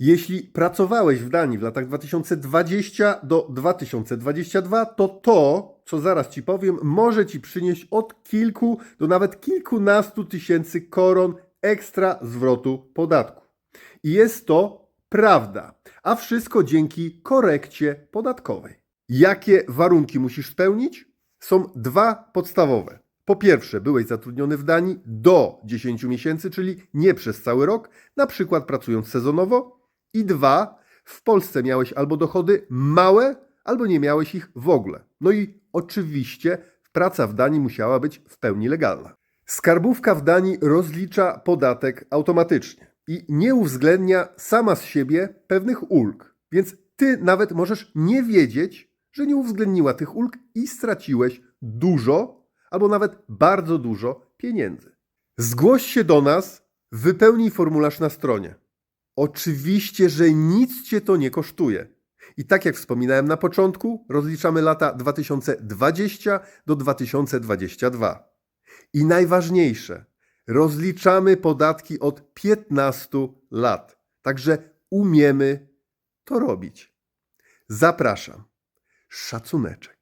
Jeśli pracowałeś w Danii w latach 2020 do 2022, to to, co zaraz Ci powiem, może Ci przynieść od kilku do nawet kilkunastu tysięcy koron ekstra zwrotu podatku. I jest to prawda, a wszystko dzięki korekcie podatkowej. Jakie warunki musisz spełnić? Są dwa podstawowe. Po pierwsze, byłeś zatrudniony w Danii do 10 miesięcy, czyli nie przez cały rok, na przykład pracując sezonowo. I dwa, w Polsce miałeś albo dochody małe, albo nie miałeś ich w ogóle. No i oczywiście praca w Danii musiała być w pełni legalna. Skarbówka w Danii rozlicza podatek automatycznie i nie uwzględnia sama z siebie pewnych ulg. Więc ty nawet możesz nie wiedzieć, że nie uwzględniła tych ulg i straciłeś dużo albo nawet bardzo dużo pieniędzy. Zgłoś się do nas, wypełnij formularz na stronie. Oczywiście, że nic cię to nie kosztuje. I tak jak wspominałem na początku, rozliczamy lata 2020 do 2022. I najważniejsze, rozliczamy podatki od 15 lat. Także umiemy to robić. Zapraszam. Szacuneczek.